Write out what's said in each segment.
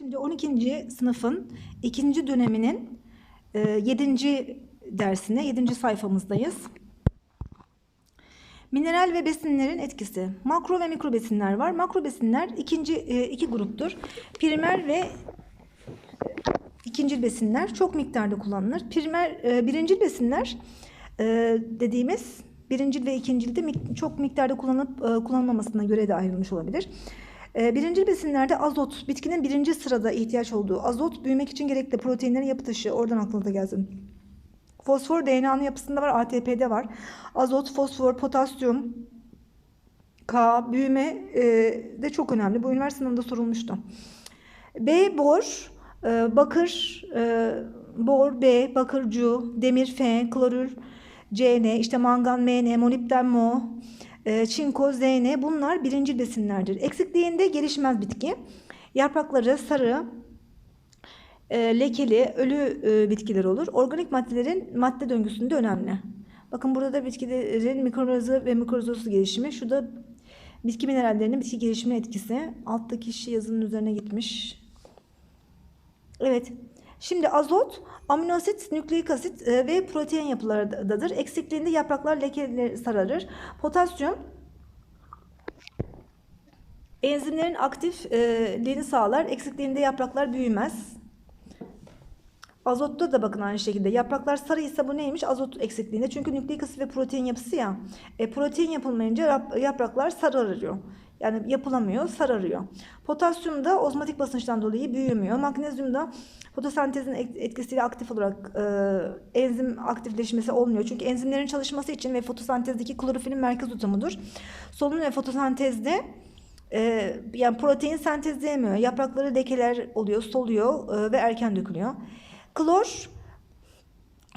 Şimdi 12. sınıfın ikinci döneminin 7. dersine, 7. sayfamızdayız. Mineral ve besinlerin etkisi. Makro ve mikro besinler var. Makro besinler ikinci e, iki gruptur. Primer ve ikincil besinler çok miktarda kullanılır. Primer e, birincil besinler e, dediğimiz birincil ve ikincilde çok miktarda kullanıp e, kullanılmamasına göre de ayrılmış olabilir. E, birincil besinlerde azot, bitkinin birinci sırada ihtiyaç olduğu azot, büyümek için gerekli proteinlerin yapı taşı, oradan aklınıza gelsin. Fosfor DNA'nın yapısında var, ATP'de var. Azot, fosfor, potasyum, K, büyüme e, de çok önemli. Bu üniversite sınavında sorulmuştu. B, bor, e, bakır, e, bor, B, bakırcu, demir, F, klorür, Cn, işte mangan, Mn, molibden, Mo, çinko, Zn bunlar birincil besinlerdir. Eksikliğinde gelişmez bitki. Yaprakları sarı, e, lekeli, ölü e, bitkiler olur. Organik maddelerin madde döngüsünde önemli. Bakın burada da bitkilerin mikrorozı ve mikrorozası gelişimi. Şurada bitki minerallerinin bitki gelişimine etkisi. Alttaki şi yazının üzerine gitmiş. Evet. Şimdi azot, amino asit, nükleik asit e, ve protein yapılarındadır. Eksikliğinde yapraklar lekeleri sararır. Potasyum enzimlerin aktifliğini sağlar. Eksikliğinde yapraklar büyümez. Azotta da bakın aynı şekilde. Yapraklar sarı ise bu neymiş? Azot eksikliğinde. Çünkü nükleik asit ve protein yapısı ya. E, protein yapılmayınca yap- yapraklar sararıyor. Yani yapılamıyor, sararıyor. Potasyum da ozmotik basınçtan dolayı büyümüyor. Magnezyum da fotosentezin et- etkisiyle aktif olarak e, enzim aktifleşmesi olmuyor. Çünkü enzimlerin çalışması için ve fotosentezdeki klorofilin merkez atomudur. Solunum ve fotosentezde e, yani protein sentezleyemiyor. Yaprakları lekeler oluyor, soluyor e, ve erken dökülüyor. Klor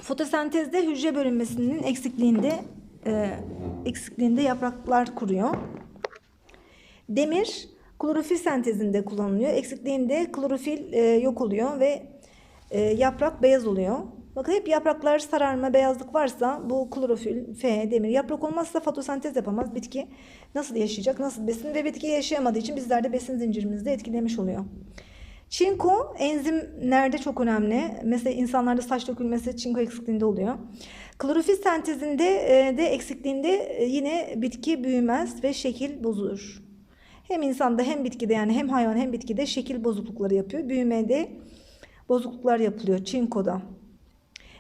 fotosentezde hücre bölünmesinin eksikliğinde e, eksikliğinde yapraklar kuruyor. Demir klorofil sentezinde kullanılıyor. Eksikliğinde klorofil e, yok oluyor ve e, yaprak beyaz oluyor. Bakın hep yapraklar sararma, beyazlık varsa bu klorofil, F, demir. Yaprak olmazsa fotosentez yapamaz. Bitki nasıl yaşayacak, nasıl besin ve bitki yaşayamadığı için bizler de besin zincirimizde etkilemiş oluyor. Çinko enzimlerde çok önemli. Mesela insanlarda saç dökülmesi çinko eksikliğinde oluyor. Klorofil sentezinde e, de eksikliğinde e, yine bitki büyümez ve şekil bozulur. Hem insanda hem bitkide yani hem hayvan hem bitkide şekil bozuklukları yapıyor. Büyümede bozukluklar yapılıyor çinkoda.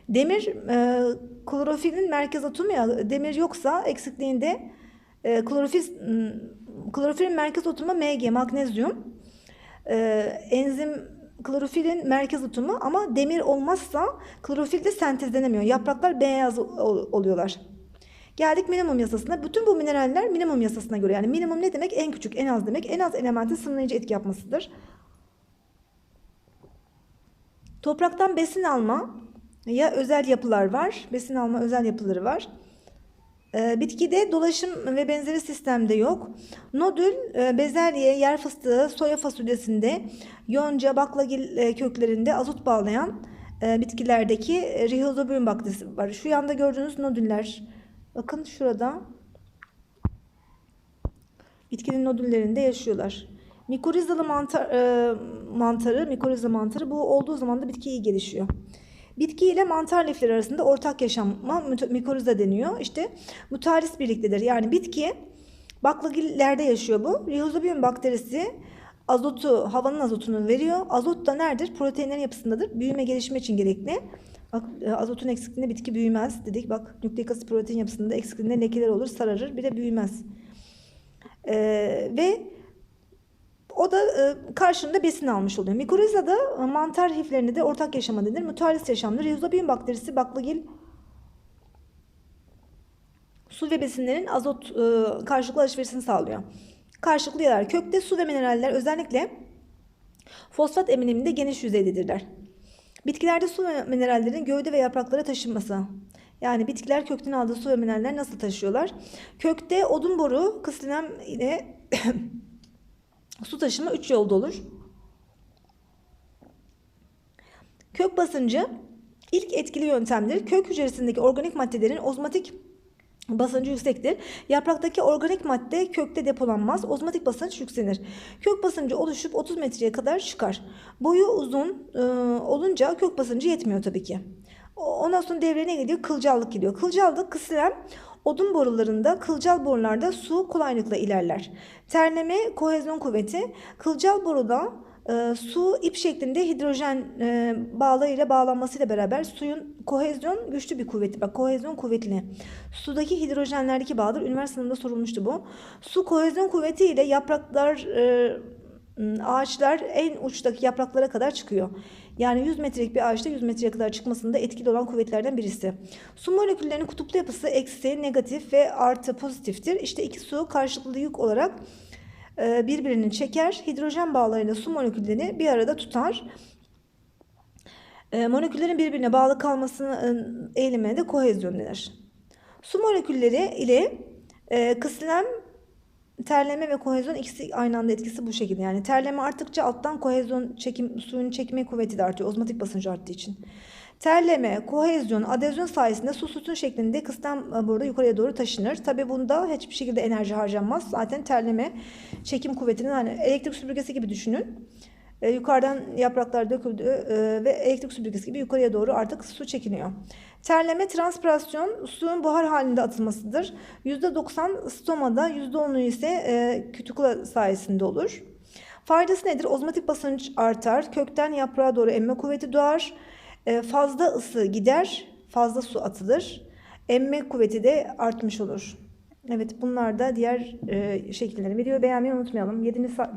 Demir e, klorofilin merkez atomu ya demir yoksa eksikliğinde e, klorofil klorofilin merkez atomu Mg magnezyum. E, enzim klorofilin merkez atomu ama demir olmazsa klorofil de sentezlenemiyor. Yapraklar beyaz ol- oluyorlar. Geldik minimum yasasına. Bütün bu mineraller minimum yasasına göre. Yani minimum ne demek? En küçük, en az demek. En az elementin sınırlayıcı etki yapmasıdır. Topraktan besin alma ya özel yapılar var. Besin alma özel yapıları var. Ee, bitkide dolaşım ve benzeri sistemde yok. Nodül, e, bezelye, yer fıstığı, soya fasulyesinde, yonca, baklagil e, köklerinde azot bağlayan e, bitkilerdeki e, bakterisi var. Şu yanda gördüğünüz nodüller. Bakın şurada. Bitkinin nodüllerinde yaşıyorlar. Mikorizalı mantar, e, mantarı, mikoriza mantarı bu olduğu zaman da bitki iyi gelişiyor. Bitki ile mantar lifleri arasında ortak yaşama mikoriza deniyor. İşte mutalis birliktedir. Yani bitki baklagillerde yaşıyor bu. Rhizobium bakterisi azotu, havanın azotunu veriyor. Azot da neredir? Proteinlerin yapısındadır. Büyüme gelişme için gerekli. Bak e, azotun eksikliğinde bitki büyümez dedik. Bak nükleik asit protein yapısında eksikliğinde lekeler olur, sararır. Bir de büyümez. Ee, ve o da e, karşında besin almış oluyor. Mikorizada e, mantar hiflerinde de ortak yaşama denir. Mutalis yaşamdır. Rhizobium bakterisi baklagil su ve besinlerin azot e, karşılıklı alışverişini sağlıyor. Karşılıklı yarar. Kökte su ve mineraller özellikle fosfat emiliminde geniş yüzeydedirler. Bitkilerde su ve minerallerin gövde ve yapraklara taşınması. Yani bitkiler kökten aldığı su ve mineralleri nasıl taşıyorlar? Kökte odun boru kıslinem ile su taşıma 3 yolda olur. Kök basıncı ilk etkili yöntemdir. Kök hücresindeki organik maddelerin ozmotik basıncı yüksektir. Yapraktaki organik madde kökte depolanmaz. Ozmotik basınç yükselir. Kök basıncı oluşup 30 metreye kadar çıkar. Boyu uzun e, olunca kök basıncı yetmiyor tabii ki. Ondan sonra devreye ne gidiyor? Kılcallık gidiyor. Kılcallık kısmen odun borularında, kılcal borularda su kolaylıkla ilerler. Terleme, kohezyon kuvveti. Kılcal boruda e, su ip şeklinde hidrojen e, bağlarıyla bağlanmasıyla beraber suyun kohezyon güçlü bir kuvveti. Bak kohezyon kuvvetli. Sudaki hidrojenlerdeki bağdır. Üniversite sınavında sorulmuştu bu. Su kohezyon kuvveti ile yapraklar e, ağaçlar en uçtaki yapraklara kadar çıkıyor. Yani 100 metrelik bir ağaçta 100 metreye kadar çıkmasında etkili olan kuvvetlerden birisi. Su moleküllerinin kutuplu yapısı eksi, negatif ve artı pozitiftir. İşte iki su karşılıklı yük olarak birbirini çeker. Hidrojen bağlarıyla su moleküllerini bir arada tutar. E, Moleküllerin birbirine bağlı kalmasının eğilimine de kohezyon denir. Su molekülleri ile e, kıslem, terleme ve kohezyon ikisi aynı anda etkisi bu şekilde. Yani terleme arttıkça alttan kohezyon çekim suyun çekme kuvveti de artıyor. Ozmotik basıncı arttığı için. Terleme, kohezyon, adezyon sayesinde su sütun şeklinde kıstem e, burada yukarıya doğru taşınır. Tabi bunda hiçbir şekilde enerji harcanmaz. Zaten terleme çekim kuvvetinin hani elektrik süpürgesi gibi düşünün. E, yukarıdan yapraklar döküldü e, ve elektrik süpürgesi gibi yukarıya doğru artık su çekiniyor. Terleme, transpirasyon suyun buhar halinde atılmasıdır. %90 stomada, %10'u ise e, kütükula sayesinde olur. Faydası nedir? Ozmotik basınç artar, kökten yaprağa doğru emme kuvveti doğar, fazla ısı gider, fazla su atılır, emme kuvveti de artmış olur. Evet bunlar da diğer e, şekilleri. Videoyu beğenmeyi unutmayalım. 7.